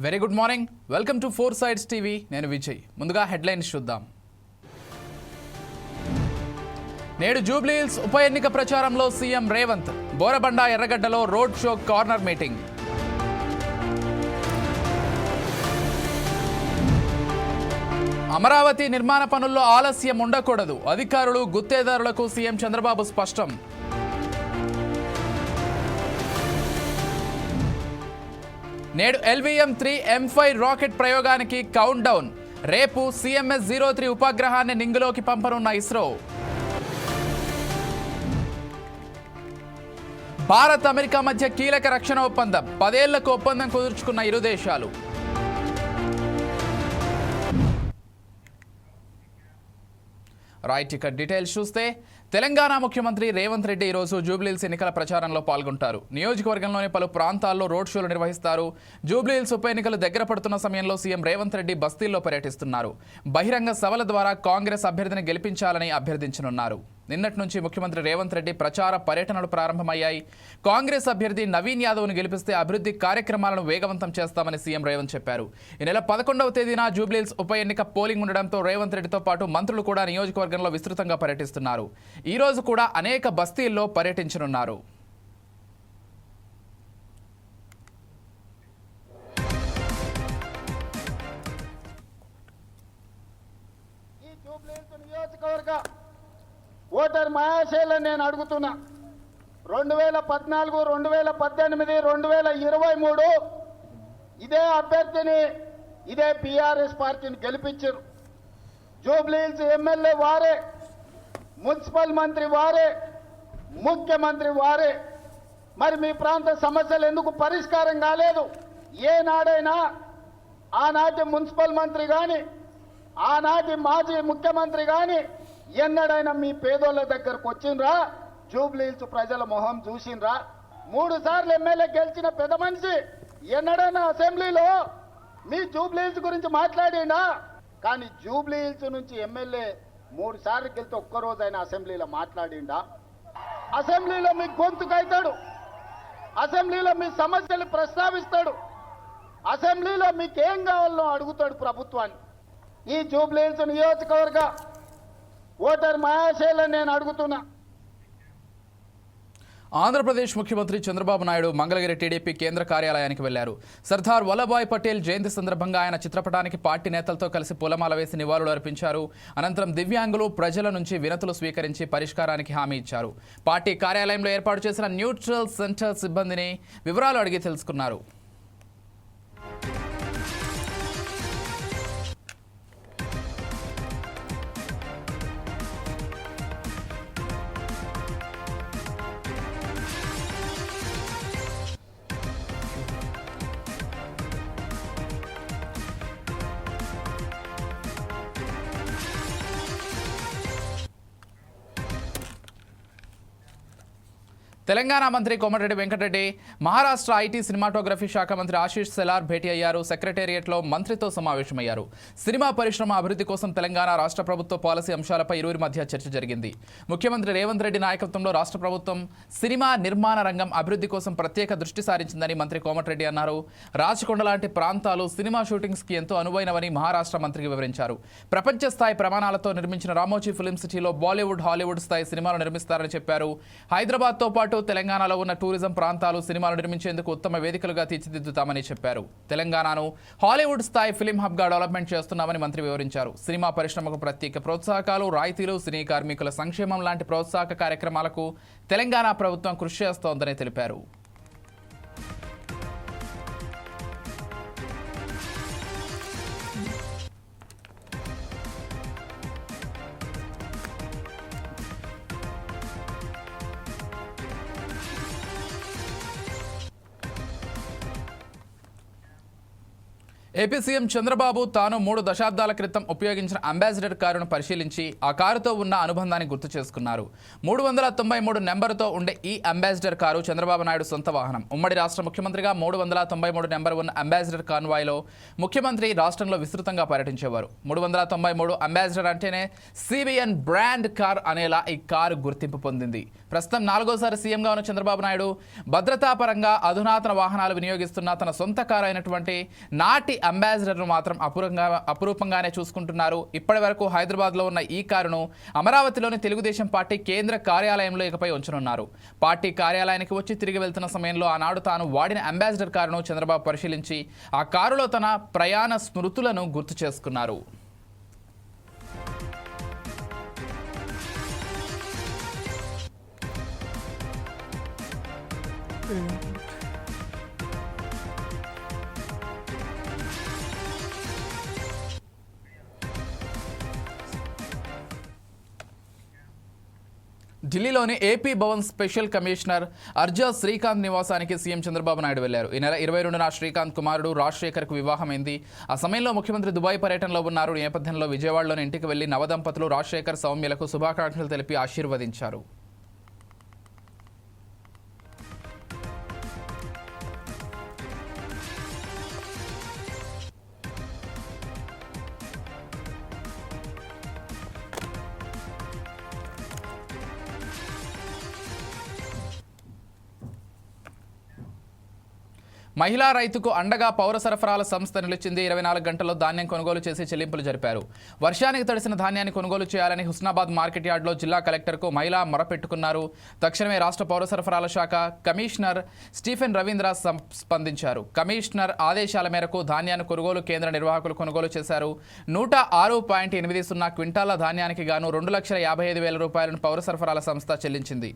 Very good morning welcome to four sides TV నేను విజయ్. ముందుగా headlines చూద్దాం. నేడు జూబ్లీహిల్స్ ఉప ఎన్నిక ప్రచారంలో CM Revanth. Borabanda ఎర్రగడ్డలో road show corner meeting. Amaravati నిర్మాణ పనుల్లో ఆలస్యం ఉండకూడదు. అధికారులు గుత్తేదారులకు సీఎం చంద్రబాబు స్పష్టం. నేడు LVM three M five rocket ప్రయోగానికి కౌంట్ డౌన్ రేపు సిఎంఎస్ జీరో త్రీ ఉపగ్రహాన్ని నింగులోకి పంపనున్న ఇస్రో. భారత్ అమెరికా మధ్య కీలక రక్షణ ఒప్పందం. పదేళ్ళకు ఒప్పందం కుదుర్చుకున్న ఇరు దేశాలు. రైట్ ఇక డీటెయిల్స్ చూస్తే తెలంగాణ ముఖ్యమంత్రి రేవంత్ రెడ్డి ఈరోజు జూబ్లీహిల్స్ ఎన్నికల ప్రచారంలో పాల్గొంటారు. నియోజకవర్గంలోని పలు ప్రాంతాల్లో రోడ్ షోలు నిర్వహిస్తారు. జూబ్లీహిల్స్ ఉప ఎన్నికలు దగ్గర పడుతున్న సమయంలో సీఎం రేవంత్ రెడ్డి బస్తీల్లో పర్యటిస్తున్నారు. బహిరంగ సభల ద్వారా కాంగ్రెస్ అభ్యర్థిని గెలిపించాలని అభ్యర్థించనున్నారు. నిన్నటి నుంచి ముఖ్యమంత్రి రేవంత్ రెడ్డి ప్రచార పర్యటనలు ప్రారంభమయ్యాయి. కాంగ్రెస్ అభ్యర్థి నవీన్ యాదవ్ను గెలిపిస్తే అభివృద్ధి కార్యక్రమాలను వేగవంతం చేస్తామని సీఎం రేవంత్ చెప్పారు. ఈ నెల పదకొండవ తేదీన జూబ్లీల్స్ ఉప ఎన్నిక పోలింగ్ ఉండడంతో రేవంత్ రెడ్డితో పాటు మంత్రులు కూడా నియోజకవర్గంలో విస్తృతంగా పర్యటిస్తున్నారు. ఈ రోజు కూడా అనేక బస్తీల్లో పర్యటించనున్నారు. ఓటర్ మహాశైలను నేను అడుగుతున్నా. రెండు వేల పద్నాలుగు రెండు వేల పద్దెనిమిది రెండు వేల ఇరవై మూడు ఇదే అభ్యర్థిని ఇదే బీఆర్ఎస్ పార్టీని గెలిపించారు. జూబ్లీహిల్స్ ఎమ్మెల్యే వారే మున్సిపల్ మంత్రి వారే ముఖ్యమంత్రి వారే. మరి మీ ప్రాంత సమస్యలు ఎందుకు పరిష్కారం కాలేదు? ఏనాడైనా ఆనాటి మున్సిపల్ మంత్రి కానీ ఆనాటి మాజీ ముఖ్యమంత్రి కానీ ఎన్నడైనా మీ పేదోళ్ళ దగ్గరకు వచ్చిండ్రా? జూబ్లీహిల్స్ ప్రజల మొహం చూసిండ్రా? మూడు సార్లు ఎమ్మెల్యే గెలిచిన పెద్ద మనిషి ఎన్నడైనా అసెంబ్లీలో మీ జూబ్లీహిల్స్ గురించి మాట్లాడిండా? కానీ జూబ్లీహిల్స్ నుంచి ఎమ్మెల్యే మూడు సార్లు గెలితే ఒక్కరోజైనా అసెంబ్లీలో మాట్లాడిండా? అసెంబ్లీలో మీ గొంతుకైతాడు. అసెంబ్లీలో మీ సమస్యలు ప్రస్తావిస్తాడు. అసెంబ్లీలో మీకేం కావాలో అడుగుతాడు ప్రభుత్వాన్ని. ఈ జూబ్లీహిల్స్ నియోజకవర్గ ఓటర్ మహాశైలను నేను అడుగుతున్నా. ఆంధ్రప్రదేశ్ ముఖ్యమంత్రి చంద్రబాబు నాయుడు మంగళగిరి టీడీపీ కేంద్ర కార్యాలయానికి వెళ్ళారు సర్దార్ వల్లభాయ్ పటేల్ జయంతి సందర్భంగా ఆయన చిత్రపటానికి పార్టీ నేతలతో కలిసి పూలమాల వేసి నివాళులు అర్పించారు. అనంతరం దివ్యాంగులు ప్రజల నుంచి వినతులు స్వీకరించి పరిష్కారానికి హామీ ఇచ్చారు. పార్టీ కార్యాలయంలో ఏర్పాటు చేసిన న్యూట్రల్ సెంటర్ సిబ్బందిని వివరాలు అడిగి తెలుసుకున్నారు. తెలంగాణ మంత్రి కోమటిరెడ్డి వెంకటరెడ్డి మహారాష్ట్ర ఐటీ సినిమాటోగ్రఫీ శాఖ మంత్రి ఆశీష్ సెలార్ భేటీ అయ్యారు సెక్రటేరియట్లో మంత్రితో సమావేశమయ్యారు. సినిమా పరిశ్రమ అభివృద్ధి కోసం తెలంగాణ రాష్ట్ర ప్రభుత్వ పాలసీ అంశాలపై ఇరువురి మధ్య చర్చ జరిగింది. ముఖ్యమంత్రి రేవంత్ రెడ్డి నాయకత్వంలో రాష్ట్ర ప్రభుత్వం సినిమా నిర్మాణ రంగం అభివృద్ధి కోసం ప్రత్యేక దృష్టి సారించిందని మంత్రి కోమటిరెడ్డి అన్నారు. రాచకొండ లాంటి ప్రాంతాలు సినిమా షూటింగ్స్కి ఎంతో అనువైనవని మహారాష్ట్ర మంత్రికి వివరించారు. ప్రపంచ స్థాయి ప్రమాణాలతో నిర్మించిన రామోజీ ఫిలిం సిటీలో బాలీవుడ్ హాలీవుడ్ స్థాయి సినిమాలు నిర్మిస్తారని చెప్పారు. హైదరాబాద్తో పాటు తెలంగాణలో ఉన్న టూరిజం ప్రాంతాలు సినిమాలు నిర్మించేందుకు ఉత్తమ వేదికలుగా తీర్చిదిద్దుతామని చెప్పారు. తెలంగాణను హాలీవుడ్ స్థాయి ఫిలిం హబ్గా డెవలప్మెంట్ చేస్తున్నామని మంత్రి వివరించారు. సినిమా పరిశ్రమకు ప్రత్యేక ప్రోత్సాహకాలు రాయితీలు సినీ కార్మికుల సంక్షేమం లాంటి ప్రోత్సాహక కార్యక్రమాలకు తెలంగాణ ప్రభుత్వం కృషి చేస్తోందని తెలిపారు. ఏపీ సీఎం చంద్రబాబు తాను మూడు దశాబ్దాల క్రితం ఉపయోగించిన అంబాసిడర్ కారును పరిశీలించి ఆ కారుతో ఉన్న అనుబంధాన్ని గుర్తు చేసుకున్నారు. మూడు వందల తొంభై మూడు నెంబరుతో ఉండే ఈ అంబాసిడర్ కారు చంద్రబాబు నాయుడు సొంత వాహనం. ఉమ్మడి రాష్ట్ర ముఖ్యమంత్రిగా మూడు వందల తొంభై మూడు నెంబర్ ఉన్న అంబాసిడర్ కాన్వాయ్లో ముఖ్యమంత్రి రాష్ట్రంలో విస్తృతంగా పర్యటించేవారు. మూడు వందల తొంభై మూడు అంబాసిడర్ అంటేనే సిబిఎన్ బ్రాండ్ కార్ అనేలా ఈ కారు గుర్తింపు పొందింది. ప్రస్తుతం నాలుగోసారి సీఎంగా ఉన్న చంద్రబాబు నాయుడు భద్రతాపరంగా అధునాతన వాహనాలు వినియోగిస్తున్న తన సొంత కారు అయినటువంటి నాటి అంబాసిడర్ను మాత్రం అపూరంగా అపురూపంగానే చూసుకుంటున్నారు. ఇప్పటి వరకు హైదరాబాద్లో ఉన్న ఈ కారును అమరావతిలోని తెలుగుదేశం పార్టీ కేంద్ర కార్యాలయంలో ఇకపై ఉంచనున్నారు. పార్టీ కార్యాలయానికి వచ్చి తిరిగి వెళ్తున్న సమయంలో ఆనాడు తాను వాడిన అంబాసిడర్ కారును చంద్రబాబు పరిశీలించి ఆ కారులో తన ప్రయాణ స్మృతులను గుర్తు చేసుకున్నారు. Hmm. ఢిల్లీలోని AP Bhavan special commissioner Arja Srikanth నివాసానికి సీఎం చంద్రబాబు నాయుడు వెళ్ళారు ఈ నెల ఇరవై రెండున శ్రీకాంత్ కుమారుడు రాజశేఖర్కు వివాహమైంది. ఆ సమయంలో ముఖ్యమంత్రి దుబాయ్ పర్యటనలో ఉన్నారు. నేపథ్యంలో విజయవాడలోని ఇంటికి వెళ్ళి నవదంపతులు రాజశేఖర్ సౌమ్యలకు శుభాకాంక్షలు తెలిపి ఆశీర్వదించారు. మహిళా రైతుకు అండగా పౌర సరఫరాల సంస్థ నిలిచింది. ఇరవై నాలుగు గంటల్లో ధాన్యం కొనుగోలు చేసి చెల్లింపులు జరిపారు. వర్షానికి తడిసిన ధాన్యాన్ని కొనుగోలు చేయాలని హుస్నాబాద్ మార్కెట్ యార్డ్లో జిల్లా కలెక్టర్కు మహిళా మొరపెట్టుకున్నారు. తక్షణమే రాష్ట్ర పౌర సరఫరాల శాఖ కమిషనర్ స్టీఫెన్ రవీంద్ర స్పందించారు. కమిషనర్ ఆదేశాల మేరకు ధాన్యాన్ని కొనుగోలు కేంద్ర నిర్వాహకులు కొనుగోలు చేశారు. నూట ఆరు పాయింట్ ఎనిమిది సున్నా క్వింటాల ధాన్యానికి గాను రెండు లక్షల యాభై ఐదు వేల రూపాయలను పౌర సరఫరాల సంస్థ చెల్లించింది.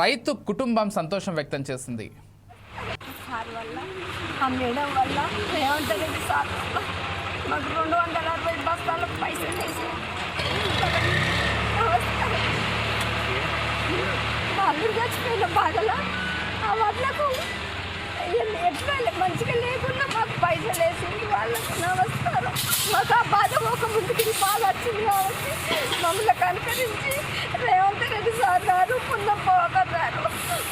రైతు కుటుంబం సంతోషం వ్యక్తం చేసింది. సార్ వల్ల ఆ మేడం వల్ల రేవంత్ రెడ్డి సార్ మాకు రెండు వందల అరవై బస్తాల పైసలు వేసి వాళ్ళు చచ్చిపోయిన బాధలో? ఆ వాళ్ళకు ఎట్లా మంచిగా లేకుండా మాకు పైసలు వేసింది వాళ్ళకు నమస్కారం. మాకు ఆ బాధ ఒక ముందుకి బాధ వచ్చింది కాబట్టి మమ్మల్ని కనుకరించి రేవంత్ రెడ్డి సార్ గారు పున్నం పోకర్ గారు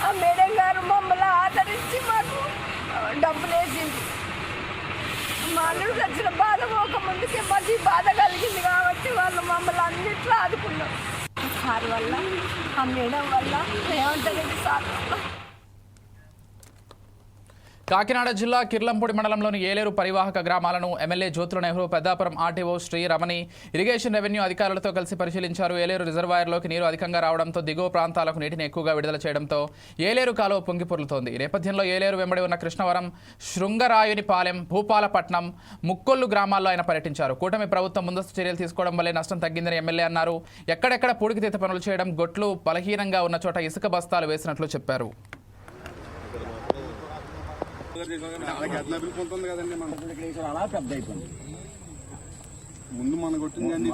ఆ మేడం గారు మమ్మల్ని ఆదరించి మాకు డబ్బులు వేసింది మా అల్లుడు వచ్చిన బాధ ఒక ముందుకే మళ్ళీ బాధ కలిగింది కాబట్టి వాళ్ళు మమ్మల్ని అన్నిట్లో ఆదుకున్నారు. సార్ వల్ల ఆ మేడం వల్ల రేవంత్ రెడ్డి సార్ వల్ల. కాకినాడ జిల్లా కిర్లంపూడి మండలంలోని ఏలేరు పరివాహక గ్రామాలను MLA Jyothula Nehru Peddapuram RTO Sri Ramani irrigation revenue అధికారులతో కలిసి పరిశీలించారు. ఏలేరు రిజర్వాయర్లోకి నీరు అధికంగా రావడంతో దిగువ ప్రాంతాలకు నీటిని ఎక్కువగా విడుదల చేయడంతో ఏలేరు కాలువ పొంగిపొర్లుతోంది ఈ నేపథ్యంలో ఏలేరు వెంబడి ఉన్న కృష్ణవరం శృంగరాయునిపాలెం భూపాలపట్నం ముక్కొల్లు గ్రామాల్లో ఆయన పర్యటించారు. కూటమి ప్రభుత్వం ముందస్తు చర్యలు తీసుకోవడం వల్లే నష్టం తగ్గిందని ఎమ్మెల్యే అన్నారు. ఎక్కడెక్కడ పూడికితీత పనులు చేయడం గొట్లు బలహీనంగా ఉన్న చోట ఇసుక బస్తాలు వేసినట్లు చెప్పారు అలాగే అదనపు ఉంటుంది కదండి మన అలా పెద్ద అయిపోయింది ముందు మన కొట్టింది అన్ని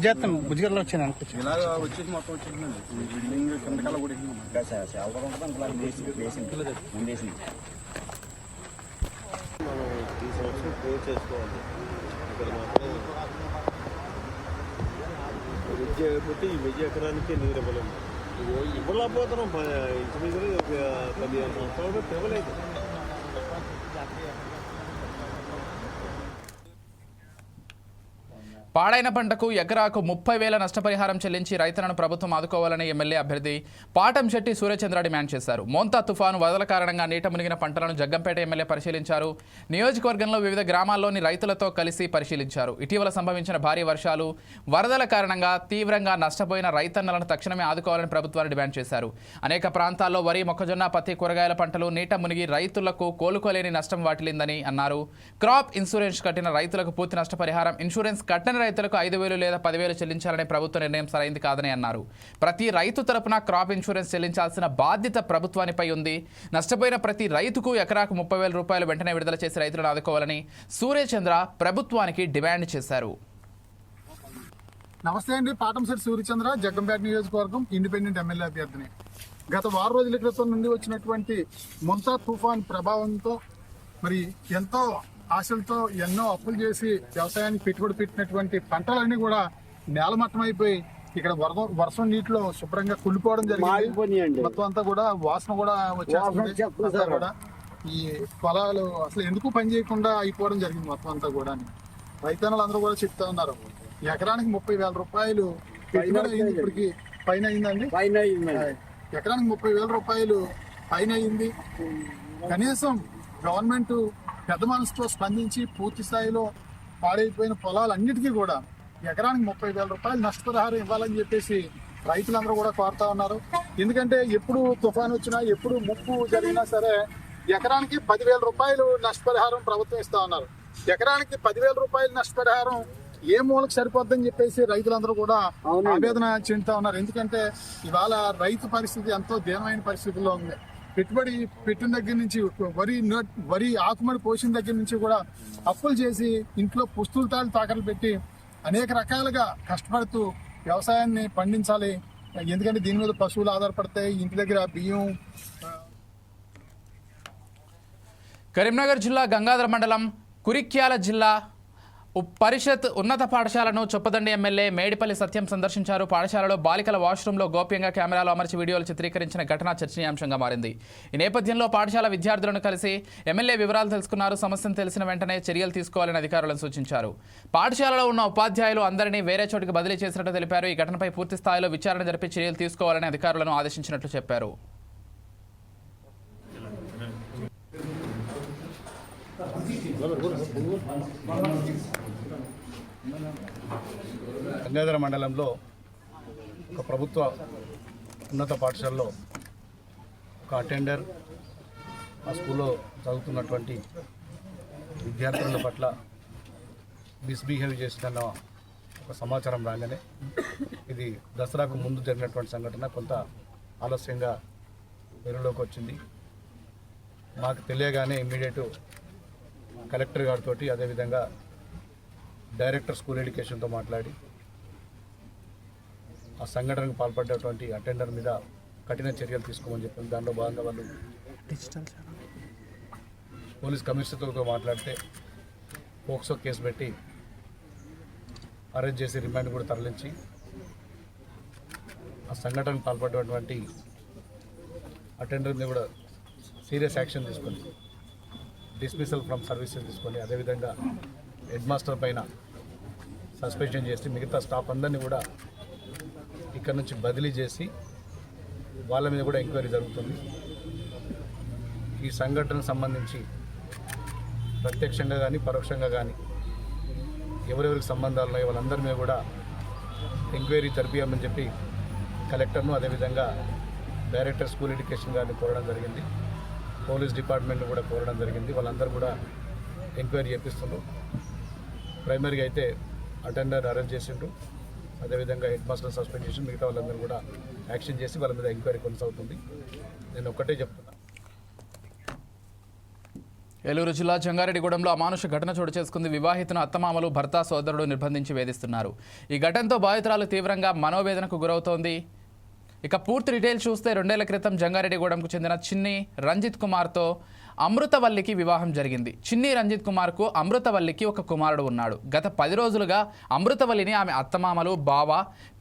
చేస్తాం బుజ్జిగర్లో వచ్చాను అనుకో ఇలాగ వచ్చేసి మొత్తం వచ్చేసిందండి బిల్డింగ్ కిందకాల కూడా ఎక్కింది సేవలు ఉంటుంది అట్లా వేసి వేసింది ముందేసింది ఈ సంవత్సరం క్లోజ్ చేసుకోవాలి ఇక్కడ మాత్రం విద్య అయిపోతే ఈ వెయ్యి ఎకరానికే నీరు ఇవ్వలేము ఇవ్వలేకపోతున్నాం ప- ఇంచుమించు ఒక పదిహేను సంవత్సరాలు ఇవ్వలేదు పాడైన పంటకు ఎకరాకు ముప్పై వేల నష్టపరిహారం చెల్లించి రైతులను ప్రభుత్వం ఆదుకోవాలని ఎమ్మెల్యే అభ్యర్థి పాటం శెట్టి సూర్యచంద్ర డిమాండ్ చేశారు. మోంతా తుఫాను వరదల కారణంగా నీట మునిగిన పంటలను జగ్గంపేట ఎమ్మెల్యే పరిశీలించారు. నియోజకవర్గంలో వివిధ గ్రామాల్లోని రైతులతో కలిసి పరిశీలించారు. ఇటీవల సంభవించిన భారీ వర్షాలు వరదల కారణంగా తీవ్రంగా నష్టపోయిన రైతన్నలను తక్షణమే ఆదుకోవాలని ప్రభుత్వాన్ని డిమాండ్ చేశారు. అనేక ప్రాంతాల్లో వరి మొక్కజొన్న పత్తి కూరగాయల పంటలు నీట మునిగి రైతులకు కోలుకోలేని నష్టం వాటిల్లిందని అన్నారు. క్రాప్ ఇన్సూరెన్స్ కట్టిన రైతులకు పూర్తి నష్టపరిహారం ఇన్సూరెన్స్ కట్టిన రైతులకు ఐదు వేలు లేదా పదివేలు చెల్లించాలనే ప్రభుత్వ నిర్ణయం సరైంది కాదని అన్నారు. ప్రతి రైతు తరపున క్రాప్ ఇన్సూరెన్స్ చెల్లించాల్సిన బాధ్యత ప్రభుత్వానిపై ఉంది. నష్టపోయిన ప్రతి రైతుకు ఎకరాకు ముప్పై వేల రూపాయలు వెంటనే విడుదల చేసి రైతులను ఆదుకోవాలని సూర్యచంద్ర ప్రభుత్వానికి డిమాండ్ చేశారు. నమస్తే అండి. పాటంశెట్టి సూర్యచంద్ర జగ్గంపేట నియోజకవర్గం ఇండిపెండెంట్ ఎమ్మెల్యే అభ్యర్థిని. గత వారం రోజుల క్రితం నుండి వచ్చినటువంటి ముంతా తుఫాన్ ప్రభావంతో మరి ఎంతో ఆశలతో ఎన్నో అప్పులు చేసి వ్యవసాయానికి పెట్టుబడి పెట్టినటువంటి పంటలన్నీ కూడా నేలమట్టం అయిపోయి ఇక్కడ వరద వర్షం నీటిలో శుభ్రంగా కుళ్ళిపోవడం జరిగింది. మొత్తం అంతా కూడా వాసన కూడా వచ్చేస్తుంది. కూడా ఈ పొలాలు అసలు ఎందుకు పని చేయకుండా అయిపోవడం జరిగింది మొత్తం అంతా కూడా రైతన్నలు అందరూ కూడా చెప్తా ఉన్నారు. ఎకరానికి ముప్పై వేల రూపాయలు ఇప్పటికి. పైన అయిందండి. ఎకరానికి ముప్పై వేల రూపాయలు పైన అయింది. కనీసం గవర్నమెంట్ పెద్ద మనసుతో స్పందించి పూర్తి స్థాయిలో పాడైపోయిన పొలాలన్నిటికీ కూడా ఎకరానికి ముప్పై వేల రూపాయలు నష్టపరిహారం ఇవ్వాలని చెప్పేసి రైతులందరూ కూడా కోరుతా ఉన్నారు. ఎందుకంటే ఎప్పుడు తుఫాన్ వచ్చినా ఎప్పుడు ముప్పు జరిగినా సరే ఎకరానికి పదివేల రూపాయలు నష్టపరిహారం ప్రభుత్వం ఇస్తా ఉన్నారు. ఎకరానికి పదివేల రూపాయలు నష్టపరిహారం ఏ మూలకు సరిపోద్దని చెప్పేసి రైతులందరూ కూడా ఆవేదన చెందుతా ఉన్నారు. ఎందుకంటే ఇవాళ రైతు పరిస్థితి ఎంతో దీనమైన పరిస్థితుల్లో ఉంది. పెట్టుబడి పెట్టిన దగ్గర నుంచి వరి వరి ఆకుమడి పోసిన దగ్గర నుంచి కూడా అప్పులు చేసి ఇంట్లో పుస్తులతాలు తాకలు పెట్టి అనేక రకాలుగా కష్టపడుతూ వ్యవసాయాన్ని పండించాలి. ఎందుకంటే దీని మీద పశువులు ఆధారపడతాయి. ఇంటి దగ్గర బియ్యం కరీంనగర్ జిల్లా గంగాధర మండలం కురిక్యాల జిల్లా పరిషత్ ఉన్నత పాఠశాలను చొప్పదండి ఎమ్మెల్యే మేడిపల్లి సత్యం సందర్శించారు. పాఠశాలలో బాలికల వాష్రూంలో గోప్యంగా కెమెరాలు అమర్చి వీడియోలు చిత్రీకరించిన ఘటన చర్చనీయాంశంగా మారింది. ఈ నేపథ్యంలో పాఠశాల విద్యార్థులను కలిసి ఎమ్మెల్యే వివరాలు తెలుసుకున్నారు. సమస్యను తెలిసిన వెంటనే చర్యలు తీసుకోవాలని అధికారులను సూచించారు. పాఠశాలలో ఉన్న ఉపాధ్యాయులు అందరినీ వేరే చోటికి బదిలీ చేసినట్టు తెలిపారు. ఈ ఘటనపై పూర్తి స్థాయిలో విచారణ జరిపి చర్యలు తీసుకోవాలని అధికారులను ఆదేశించినట్లు చెప్పారు. గంగాధర మండలంలో ఒక ప్రభుత్వ ఉన్నత పాఠశాలలో ఒక అటెండర్ ఆ స్కూల్లో చదువుతున్నటువంటి విద్యార్థుల పట్ల మిస్బిహేవ్ చేసిందన్న ఒక సమాచారం రాగానే ఇది దసరాకు ముందు జరిగినటువంటి సంఘటన కొంత ఆలస్యంగా వెలుగులోకి వచ్చింది. మాకు తెలియగానే ఇమ్మీడియట్ కలెక్టర్ గారితో అదేవిధంగా డైరెక్టర్ స్కూల్ ఎడ్యుకేషన్తో మాట్లాడి ఆ సంఘటనకు పాల్పడ్డటువంటి అటెండర్ మీద కఠిన చర్యలు తీసుకోమని చెప్పింది దాంట్లో భాగంగా వాళ్ళు పోలీస్ కమిషనర్తో మాట్లాడితే పోక్సో కేసు పెట్టి అరెస్ట్ చేసి రిమాండ్ కూడా తరలించి ఆ సంఘటనకు పాల్పడ్డటువంటి అటెండర్ మీద కూడా సీరియస్ యాక్షన్ తీసుకొని డిస్మిసల్ ఫ్రమ్ సర్వీసెస్ తీసుకొని అదేవిధంగా హెడ్ మాస్టర్ పైన సస్పెన్షన్ చేసి మిగతా స్టాఫ్ అందరినీ కూడా ఇక్కడ నుంచి బదిలీ చేసి వాళ్ళ మీద కూడా ఎంక్వైరీ జరుగుతుంది. ఈ సంఘటనకు సంబంధించి ప్రత్యక్షంగా కానీ పరోక్షంగా కానీ ఎవరెవరికి సంబంధాలు ఉన్నాయో వాళ్ళందరి మీద కూడా ఎంక్వైరీ జరిపించమని చెప్పి కలెక్టర్ను అదేవిధంగా డైరెక్టర్ స్కూల్ ఎడ్యుకేషన్ గారిని కోరడం జరిగింది. పోలీస్ డిపార్ట్మెంట్ కూడా కోరడం జరిగింది. వాళ్ళందరూ కూడా ఎంక్వైరీ చేపిస్తున్నారు ప్రైమరీగా అయితే అటెండర్ అరెస్ట్ చేసిండ్రు. అదేవిధంగా హెడ్ మాస్టర్ సస్పెండ్ చేసి మిగతా వాళ్ళందరూ కూడా యాక్షన్ చేసి వాళ్ళ మీద ఎంక్వైరీ కొనసాగుతుంది. నేను ఒక్కటే చెప్తున్నా. ఏలూరు జిల్లా జంగారెడ్డిగూడెంలో అమానుష ఘటన చోటు చేసుకుంది వివాహితను అత్తమామలు భర్త సోదరుడు నిర్బంధించి వేధిస్తున్నారు. ఈ ఘటనతో బాధితురాలు తీవ్రంగా మనోవేదనకు గురవుతోంది. ఇక పూర్తి డీటెయిల్స్ చూస్తే రెండేళ్ళ క్రితం జంగారెడ్డిగూడెంకు చెందిన చిన్ని రంజిత్ కుమార్తో అమృతవల్లికి వివాహం జరిగింది. చిన్ని రంజిత్ కుమార్కు అమృతవల్లికి ఒక కుమారుడు ఉన్నాడు. గత పది రోజులుగా అమృతవల్లిని ఆమె అత్తమామలు బావ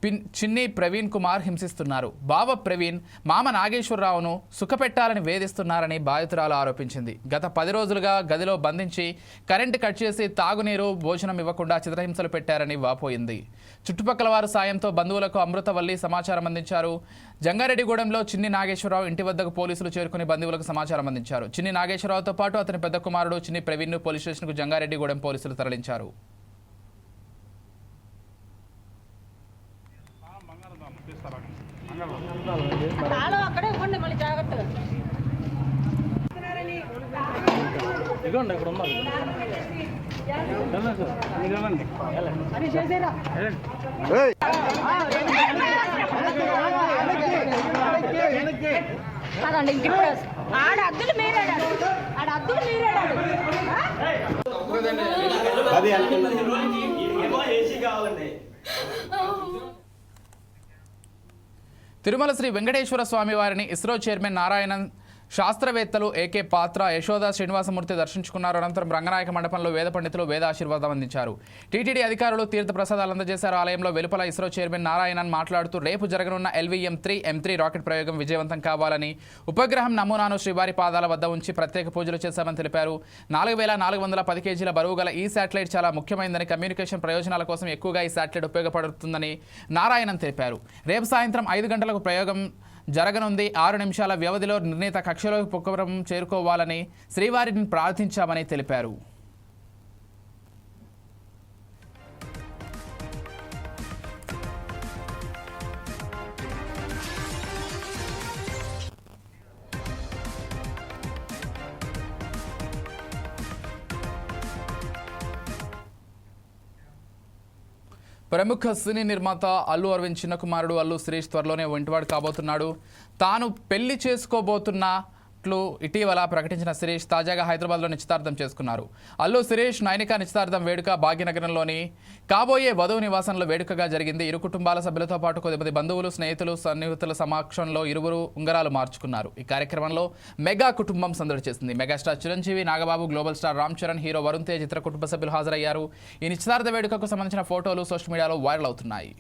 పిన్ చిన్ని ప్రవీణ్ కుమార్ హింసిస్తున్నారు. బావ ప్రవీణ్ మామ నాగేశ్వరరావును సుఖపెట్టాలని వేధిస్తున్నారని బాధితురాలు ఆరోపించింది. గత పది రోజులుగా గదిలో బంధించి కరెంటు కట్ చేసి తాగునీరు భోజనం ఇవ్వకుండా చిత్రహింసలు పెట్టారని వాపోయింది. చుట్టుపక్కల వారు సాయంతో బంధువులకు అమృతవల్లి సమాచారం అందించారు. జంగారెడ్డిగూడెంలో చిన్ని నాగేశ్వరరావు ఇంటి వద్దకు పోలీసులు చేరుకుని బంధువులకు సమాచారం అందించారు. చిన్ని నాగేశ్వరరావుతో పాటు అతని పెద్ద కుమారుడు చిన్ని ప్రవీణ్ను పోలీస్ స్టేషన్కు జంగారెడ్డిగూడెం పోలీసులు తరలించారు. తాళం అక్కడే చేసేరా? ఆడ అద్దులు మీరాడాడు ఆడ. అద్దులు మీరాడాడు తిరుమల శ్రీ వెంకటేశ్వర స్వామి వారిని ఇస్రో చైర్మన్ నారాయణన్ శాస్త్రవేత్తలు ఏకే పాత్ర యశోద శ్రీనివాసమూర్తి దర్శించుకున్నారు. అనంతరం రంగనాయక మండపంలో వేద పండితులు వేద ఆశీర్వాదం అందించారు. టీటీడీ అధికారులు తీర్థ ప్రసాదాలు అందజేశారు. ఆలయంలో వెలుపల ఇస్రో చైర్మన్ నారాయణన్ మాట్లాడుతూ రేపు జరగనున్న LVM three M three rocket ప్రయోగం విజయవంతం కావాలని ఉపగ్రహం నమూనాను శ్రీవారి పాదాల వద్ద ఉంచి ప్రత్యేక పూజలు చేశామని తెలిపారు. నాలుగు వేల నాలుగు వందల పది కేజీల బరువు గల ఈ శాటిలైట్ చాలా ముఖ్యమైనదని కమ్యూనికేషన్ ప్రయోజనాల కోసం ఎక్కువగా ఈ శాటిలైట్ ఉపయోగపడుతుందని నారాయణన్ తెలిపారు. రేపు సాయంత్రం ఐదు గంటలకు ప్రయోగం జరగనుంది. ఆరు నిమిషాల వ్యవధిలో నిర్ణీత కక్షలో ఉపగ్రహం చేరుకోవాలని శ్రీవారిని ప్రార్థించామని తెలిపారు. ప్రముఖ సినీ నిర్మాత అల్లు అరవింద్ చిన్న కుమారుడు అల్లు శిరీష్ త్వరలోనే ఒంటివాడు కాబోతున్నాడు. తాను పెళ్ళి ట్లు ఇటీవల ప్రకటించిన సురేష్ తాజాగా హైదరాబాద్లో నిశ్చితార్థం చేసుకున్నారు. అల్లు సురేష్ నైనిక నిశ్చితార్థం వేడుక భాగ్యనగరంలోని కాబోయే వధువు నివాసంలో వేడుకగా జరిగింది. ఇరు కుటుంబాల సభ్యులతో పాటు కొద్దిమంది బంధువులు స్నేహితులు సన్నిహితుల సమక్షంలో ఇరువురు ఉంగరాలు మార్చుకున్నారు. ఈ కార్యక్రమంలో మెగా కుటుంబం సందడి చేసింది. Megastar Chiranjeevi Nagababu global star Ram Charan hero Varun Tej ఇతర కుటుంబ సభ్యులు హాజరయ్యారు. ఈ నిశ్చితార్థ వేడుకకు సంబంధించిన ఫోటోలు సోషల్ మీడియాలో వైరల్ అవుతున్నాయి.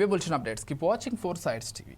ఇవే బుల్చిన updates. Keep watching four sides TV